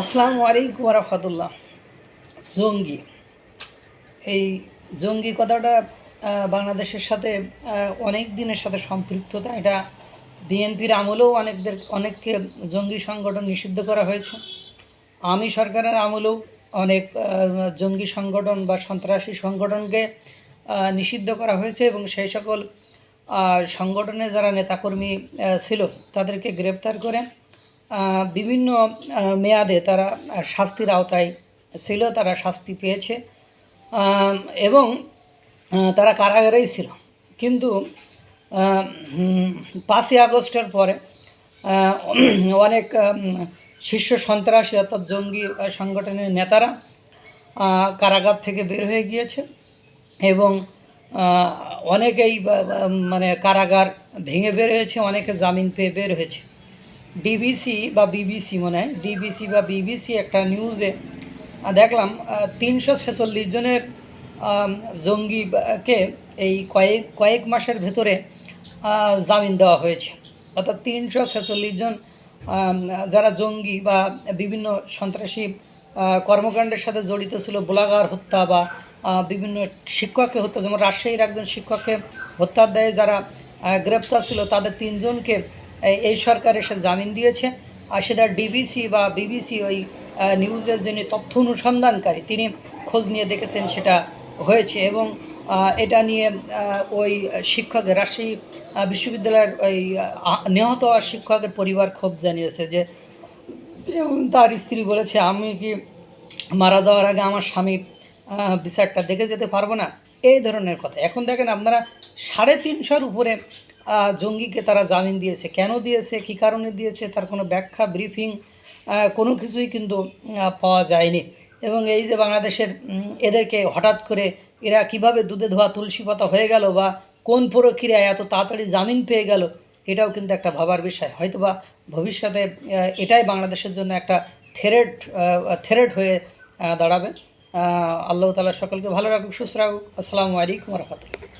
আসসালামু আলাইকুম রহমতুল্লাহ জঙ্গি। এই জঙ্গি কথাটা বাংলাদেশের সাথে অনেক দিনের সাথে সম্পৃক্ততা এটা বিএনপির আমলেও অনেকদের, অনেককে জঙ্গি সংগঠন নিষিদ্ধ করা হয়েছে। আমি সরকারের আমলেও অনেক জঙ্গি সংগঠন বা সন্ত্রাসী সংগঠনকে নিষিদ্ধ করা হয়েছে এবং সেই সকল সংগঠনে যারা নেতাকর্মী ছিল, তাদেরকে গ্রেপ্তার করে বিভিন্ন মেয়াদে তারা শাস্তির আওতায় ছিল, তারা শাস্তি পেয়েছে। এবং তারা কারাগারেই ছিল। কিন্তু পাঁচই আগস্টের পরে অনেক শীর্ষ সন্ত্রাসী অর্থাৎ জঙ্গি সংগঠনের নেতারা কারাগার থেকে বের হয়ে গিয়েছে এবং অনেকেই মানে কারাগার ভেঙে বের হয়েছে, অনেকে জামিন পেয়ে বের হয়েছে। ডিবিসি বা বিবিসি মনে হয়। ডিবিসি বা বিবিসি একটা নিউজে দেখলাম তিনশো ছেচল্লিশ জনের জঙ্গিকে এই কয়েক কয়েক মাসের ভেতরে জামিন দেওয়া হয়েছে। অর্থাৎ তিনশো ছেচল্লিশ জন যারা জঙ্গি বা বিভিন্ন সন্ত্রাসী কর্মকাণ্ডের সাথে জড়িত ছিল, বোলাগার হত্যা বা বিভিন্ন শিক্ষককে হত্যা, যেমন রাজশাহীর একজন শিক্ষককে হত্যার দায়ে যারা গ্রেপ্তার ছিল, তাদের তিনজনকে এই- সরকার এসে জামিন দিয়েছে। আর সেটা ডিবিসি বা বিবিসি ওই নিউজের যিনি তথ্য অনুসন্ধানকারী তিনি খোঁজ নিয়ে দেখেছেন সেটা হয়েছে এবং এটা নিয়ে ওই শিক্ষকের রাজশাহী আহ, বিশ্ববিদ্যালয়ের ওই নিহত হওয়া শিক্ষকের পরিবার ক্ষোভ জানিয়েছে যে এবং তার স্ত্রী বলেছে আমি কি মারা যাওয়ার আগে আমার স্বামী বিচারটা দেখে যেতে পারব না? এই ধরনের কথা। এখন দেখেন আপনারা সাড়ে তিনশোর উপরে জঙ্গিকে তারা জামিন দিয়েছে। কেন দিয়েছে? কী কারণে দিয়েছে? তার কোনো ব্যাখ্যা ব্রিফিং কোনো কিছুই কিন্তু পাওয়া যায়নি। এবং এই যে বাংলাদেশের এদেরকে হঠাৎ করে এরা কীভাবে দুধে ধোয়া তুলসী পাতা হয়ে গেল বা কোন প্রক্রিয়ায় এত তাড়াতাড়ি জামিন পেয়ে গেল, এটাও কিন্তু একটা ভাবার বিষয়। হয়তোবা ভবিষ্যতে এটাই বাংলাদেশের জন্য একটা থেরেট থেরেট হয়ে দাঁড়াবে। আল্লাহ তালা সকলকে ভালো রাখুক, সুস্থ রাখুক। আসসালামু আলাইকুম রহমতুল্লাহ।